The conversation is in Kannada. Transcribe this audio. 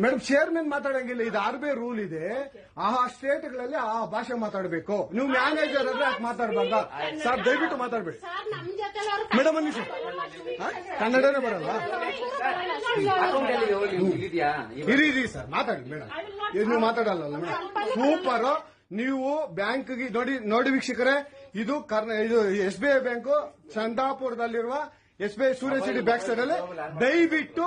ಮೇಡಮ್ ಚೇರ್ಮನ್ ಮಾತಾಡಂಗಿಲ್ಲ ಇದು ಆರ್ ಬಿ ಐ ರೂಲ್ ಇದೆ ಆ ಸ್ಟೇಟ್ಗಳಲ್ಲಿ ಆ ಭಾಷೆ ಮಾತಾಡಬೇಕು. ನೀವು ಮ್ಯಾನೇಜರ್ ಅಂದ್ರೆ ಯಾಕೆ ಮಾತಾಡಬಾರ್ದ? ಸರ್ ದಯವಿಟ್ಟು ಮಾತಾಡ್ಬೇಡಿ. ಮೇಡಮ್ ಒಂದ್ ನಿಮಿಷ. ಹಾ? ಕನ್ನಡನೇ ಬರಲ್ಲ? ಇರಿ ಇರಿ ಸರ್ ಮಾತಾಡಿ ಮೇಡಮ್ ಇದು ನೀವು ಮಾತಾಡಲ್ಲ ಮೇಡಮ್ ಸೂಪರ್ ನೀವು ಬ್ಯಾಂಕ್ಗೆ ನೋಡಿ ನೋಡಿ ವೀಕ್ಷಕರೇ ಇದು ಕರ್ನ ಇದು S B I bank ಚಂದಾಪುರದಲ್ಲಿರುವ S B I Surya city back side ಅಲ್ಲಿ ದಯವಿಟ್ಟು